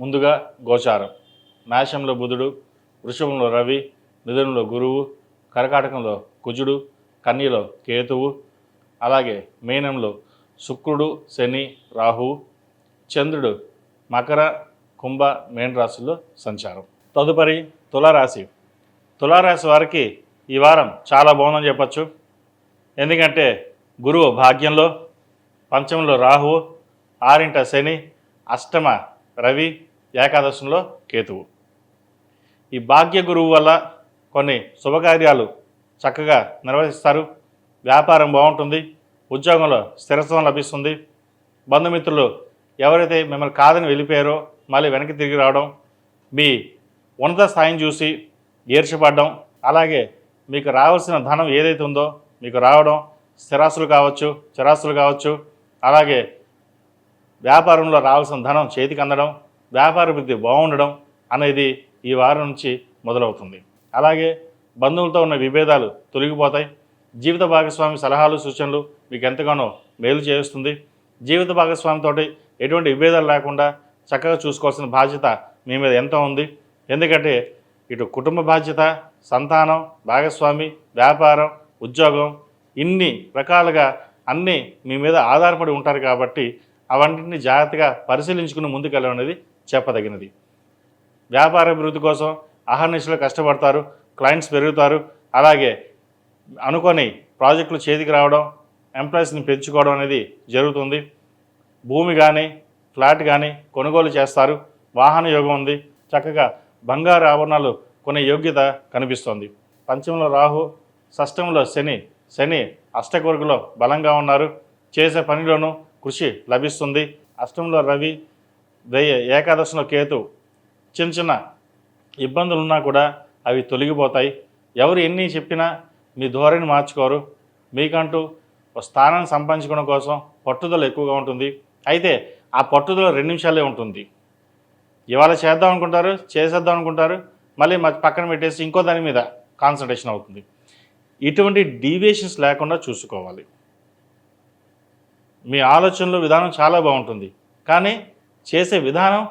ముందుగా గోచారం. మేషంలో బుధుడు వృషభంలో రవి మిథునంలో గురువు కర్కాటకంలో కుజుడు కన్యలో కేతువు అలాగే మీనంలో శుక్రుడు శని రాహువు చంద్రుడు మకర కుంభ మేన రాశుల్లో సంచారం. తదుపరి తులారాశి. తులారాశి వారికి ఈ వారం చాలా బాగుందని చెప్పచ్చు. ఎందుకంటే గురువు భాగ్యంలో పంచమంలో రాహువు ఆరింట శని అష్టమ రవి ఏకాదశంలో కేతువు. ఈ భాగ్య గురువు వల్ల కొన్ని శుభకార్యాలు చక్కగా నిర్వహిస్తారు. వ్యాపారం బాగుంటుంది. ఉద్యోగంలో స్థిరత్వం లభిస్తుంది. బంధుమిత్రులు ఎవరైతే మిమ్మల్ని కాదని వెళ్ళిపోయారో మళ్ళీ వెనక్కి తిరిగి రావడం మీ ఉన్నత స్థాయిని చూసి ఏర్చిపడడం అలాగే మీకు రావాల్సిన ధనం ఏదైతే ఉందో మీకు రావడం స్థిరాస్తులు కావచ్చు చిరాస్తులు కావచ్చు అలాగే వ్యాపారంలో రావాల్సిన ధనం చేతికి అందడం వ్యాపార వృద్ధి బాగుండడం అనేది ఈ వారం నుంచి మొదలవుతుంది. అలాగే బంధువులతో ఉన్న విభేదాలు తొలగిపోతాయి. జీవిత భాగస్వామి సలహాలు సూచనలు మీకు ఎంతగానో మేలు చేస్తుంది జీవిత భాగస్వామితో ఎటువంటి విభేదాలు లేకుండా చక్కగా చూసుకోవాల్సిన బాధ్యత మీ మీద ఎంతో ఉంది. ఎందుకంటే ఇటు కుటుంబ బాధ్యత సంతానం భాగస్వామి వ్యాపారం ఉద్యోగం ఇన్ని రకాలుగా అన్నీ మీ మీద ఆధారపడి ఉంటారు కాబట్టి అవన్నింటిని జాగ్రత్తగా పరిశీలించుకుని ముందుకెళ్ళడం అనేది చెప్పదగినది. వ్యాపార అభివృద్ధి కోసం అహర్నిశలు కష్టపడతారు క్లయింట్స్ పెరుగుతారు. అలాగే అనుకొని ప్రాజెక్టులు చేతికి రావడం ఎంప్లాయీస్ని పెంచుకోవడం అనేది జరుగుతుంది. భూమి కానీ ఫ్లాట్ కానీ కొనుగోలు చేస్తారు. వాహన యోగం ఉంది. చక్కగా బంగారు ఆభరణాలు కొనే యోగ్యత కనిపిస్తోంది. పంచమంలో రాహు షష్టంలో శని శని అష్టకొరుగులో బలంగా ఉన్నారు. చేసే పనిలోనూ కృషి లభిస్తుంది. అష్టంలో రవి దయ ఏకాదశిలో కేతు చిన్న చిన్న ఇబ్బందులు ఉన్నా కూడా అవి తొలగిపోతాయి. ఎవరు ఎన్ని చెప్పినా మీ ధోరణి మార్చుకోరు. మీకంటూ స్థానాన్ని సంపాదించుకోవడం కోసం పట్టుదల ఎక్కువగా ఉంటుంది. అయితే ఆ పట్టుదల రెండు నిమిషాలే ఉంటుంది. ఇవాళ చేద్దాం అనుకుంటారు చేసేద్దాం అనుకుంటారు. మళ్ళీ మా పక్కన పెట్టేసి ఇంకో దాని మీద కాన్సన్ట్రేషన్ అవుతుంది. ఇటువంటి డీవియేషన్స్ లేకుండా చూసుకోవాలి. మీ ఆలోచనలు విధానం చాలా బాగుంటుంది. కానీ చేసే విధానం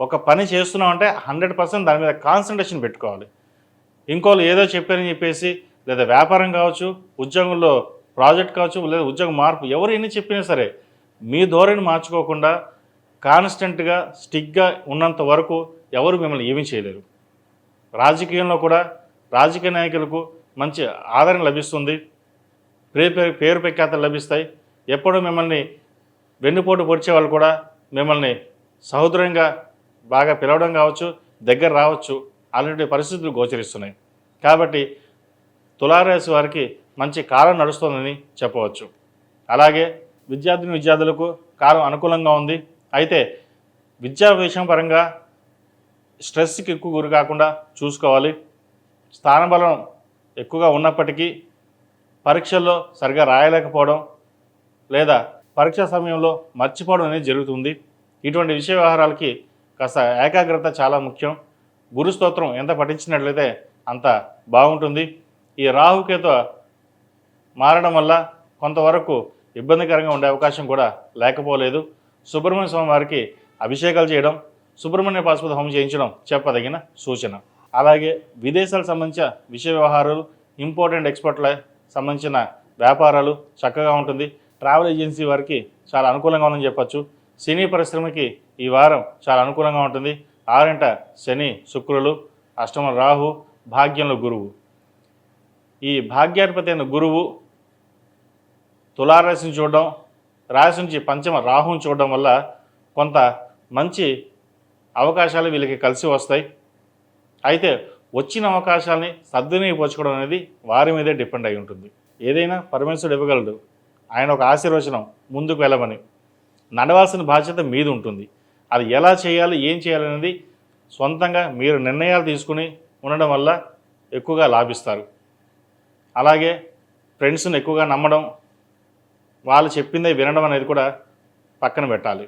ఒక పని చేస్తున్నామంటే హండ్రెడ్ పర్సెంట్ దాని మీద కాన్సన్ట్రేషన్ పెట్టుకోవాలి ఇంకోళ్ళు ఏదో చెప్పారని చెప్పేసి లేదా వ్యాపారం కావచ్చు ఉద్యోగంలో ప్రాజెక్ట్ కావచ్చు లేదా ఉద్యోగ మార్పు ఎవరు ఎన్ని చెప్పినా సరే మీ ధోరణి మార్చుకోకుండా కాన్స్టెంట్గా స్టిక్గా ఉన్నంత వరకు ఎవరు మిమ్మల్ని ఏమీ చేయలేరు రాజకీయంలో కూడా రాజకీయ నాయకులకు మంచి ఆదరణ లభిస్తుంది పేరు పేరు పేరు ప్రఖ్యాతలు లభిస్తాయి ఎప్పుడూ మిమ్మల్ని వెన్నుపోటు పొడిచే వాళ్ళు కూడా మిమ్మల్ని సహోదరంగా బాగా పిలవడం కావచ్చు దగ్గర రావచ్చు అలాంటి పరిస్థితులు గోచరిస్తున్నాయి. కాబట్టి తులారాశి వారికి మంచి కాలం నడుస్తుందని చెప్పవచ్చు. అలాగే విద్యార్థిని విద్యార్థులకు కాలం అనుకూలంగా ఉంది. అయితే విద్యా విషయం పరంగా స్ట్రెస్కి ఎక్కువ గురి కాకుండా చూసుకోవాలి. స్థానబలం ఎక్కువగా ఉన్నప్పటికీ పరీక్షల్లో సరిగా రాయలేకపోవడం లేదా పరీక్ష సమయంలో మర్చిపోవడం అనేది జరుగుతుంది. ఇటువంటి విషయ వ్యవహారాలకి కాస్త ఏకాగ్రత చాలా ముఖ్యం. గురు స్తోత్రం ఎంత పఠించినట్లయితే అంత బాగుంటుంది. ఈ రాహుకేత మారడం వల్ల కొంతవరకు ఇబ్బందికరంగా ఉండే అవకాశం కూడా లేకపోలేదు. సుబ్రహ్మణ్య స్వామి వారికి అభిషేకాలు చేయడం సుబ్రహ్మణ్య పాశుపతి హోమం చేయించడం చెప్పదగిన సూచన. అలాగే విదేశాలకు సంబంధించిన విషయ వ్యవహారాలు ఇంపార్టెంట్ ఎక్స్పర్ట్ల సంబంధించిన వ్యాపారాలు చక్కగా ఉంటుంది. ట్రావెల్ ఏజెన్సీ వారికి చాలా అనుకూలంగా ఉందని చెప్పొచ్చు. సినీ పరిశ్రమకి ఈ వారం చాలా అనుకూలంగా ఉంటుంది. ఆరింట శని శుక్రులు అష్టమ రాహు భాగ్యంలో గురువు. ఈ భాగ్యాధిపతి అయిన గురువు తులారాశిని చూడడం రాశి నుంచి పంచమ రాహుని చూడడం వల్ల కొంత మంచి అవకాశాలు వీళ్ళకి కలిసి వస్తాయి. అయితే వచ్చిన అవకాశాలని సద్వినియోగపరచుకోవడం అనేది వారి మీదే డిపెండ్ అయి ఉంటుంది. ఏదైనా పరమేశ్వరుడు ఇవ్వగలడు. ఆయన ఒక ఆశీర్వచనం ముందుకు వెళ్ళమని. నడవాల్సిన బాధ్యత మీది ఉంటుంది అది ఎలా చేయాలి ఏం చేయాలనేది సొంతంగా మీరు నిర్ణయాలు తీసుకుని ఉండడం వల్ల ఎక్కువగా లాభిస్తారు. అలాగే ఫ్రెండ్స్ని ఎక్కువగా నమ్మడం వాళ్ళు చెప్పిందే వినడం అనేది కూడా పక్కన పెట్టాలి.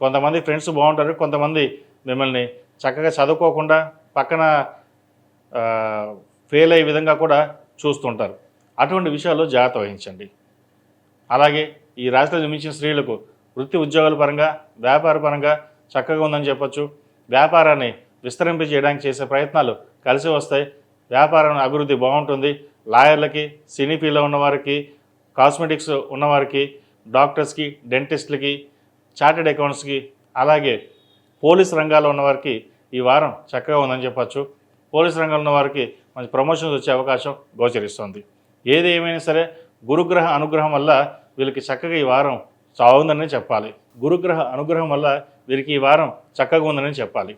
కొంతమంది ఫ్రెండ్స్ బాగుంటారు కొంతమంది మిమ్మల్ని చక్కగా చదువుకోకుండా పక్కన ఫెయిల్ అయ్యే విధంగా కూడా చూస్తుంటారు. అటువంటి విషయాల్లో జాగ్రత్త వహించండి. అలాగే ఈ రాశిలో జన్మించిన స్త్రీలకు వృత్తి ఉద్యోగాల పరంగా వ్యాపార పరంగా చక్కగా ఉందని చెప్పొచ్చు. వ్యాపారాన్ని విస్తరింప చేయడానికి చేసే ప్రయత్నాలు కలిసి వస్తాయి. వ్యాపారం అభివృద్ధి బాగుంటుంది. లాయర్లకి సినీ ఫీల్డ్లో ఉన్నవారికి కాస్మెటిక్స్ ఉన్నవారికి డాక్టర్స్కి డెంటిస్ట్లకి చార్టెడ్ అకౌంట్స్కి అలాగే పోలీస్ రంగాల్లో ఉన్నవారికి ఈ వారం చక్కగా ఉందని చెప్పచ్చు. పోలీస్ రంగంలో ఉన్న వారికి మంచి ప్రమోషన్స్ వచ్చే అవకాశం గోచరిస్తుంది. ఏది ఏమైనా సరే గురుగ్రహ అనుగ్రహం వల్ల వీళ్ళకి చక్కగా ఈ వారం చావుందని చెప్పాలి. గురుగ్రహ అనుగ్రహం వల్ల వీరికి ఈ వారం చక్కగా ఉందని చెప్పాలి.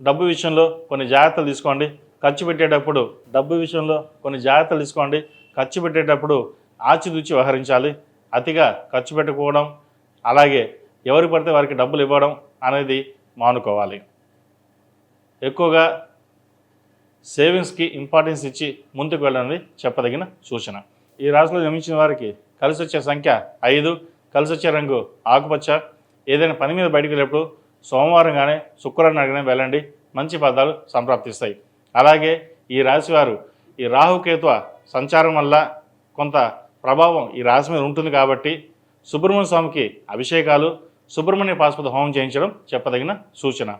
డబ్బు విషయంలో కొన్ని జాగ్రత్తలు తీసుకోండి. ఖర్చు పెట్టేటప్పుడు డబ్బు విషయంలో కొన్ని జాగ్రత్తలు తీసుకోండి. ఖర్చు పెట్టేటప్పుడు ఆచితూచి వ్యవహరించాలి. అతిగా ఖర్చు పెట్టుకోవడం అలాగే ఎవరు పడితే వారికి డబ్బులు ఇవ్వడం అనేది మానుకోవాలి. ఎక్కువగా సేవింగ్స్కి ఇంపార్టెన్స్ ఇచ్చి ముందుకు వెళ్ళడానికి చెప్పదగిన సూచన. ఈ రాశిలో జన్మించిన వారికి కలిసి వచ్చే సంఖ్య ఐదు కలిసి వచ్చే రంగు ఆకుపచ్చ. ఏదైనా పని మీద బయటికి వెళ్ళినప్పుడు సోమవారం కానీ శుక్రవారం కానీ వెళ్ళండి. మంచి ఫలితాలు సంప్రాప్తిస్తాయి. అలాగే ఈ రాశివారు ఈ రాహుకేతువ సంచారం వల్ల కొంత ప్రభావం ఈ రాశి మీద ఉంటుంది కాబట్టి సుబ్రహ్మణ్య స్వామికి అభిషేకాలు సుబ్రహ్మణ్య పాశుపత హోమం చేయించడం చెప్పదగిన సూచన.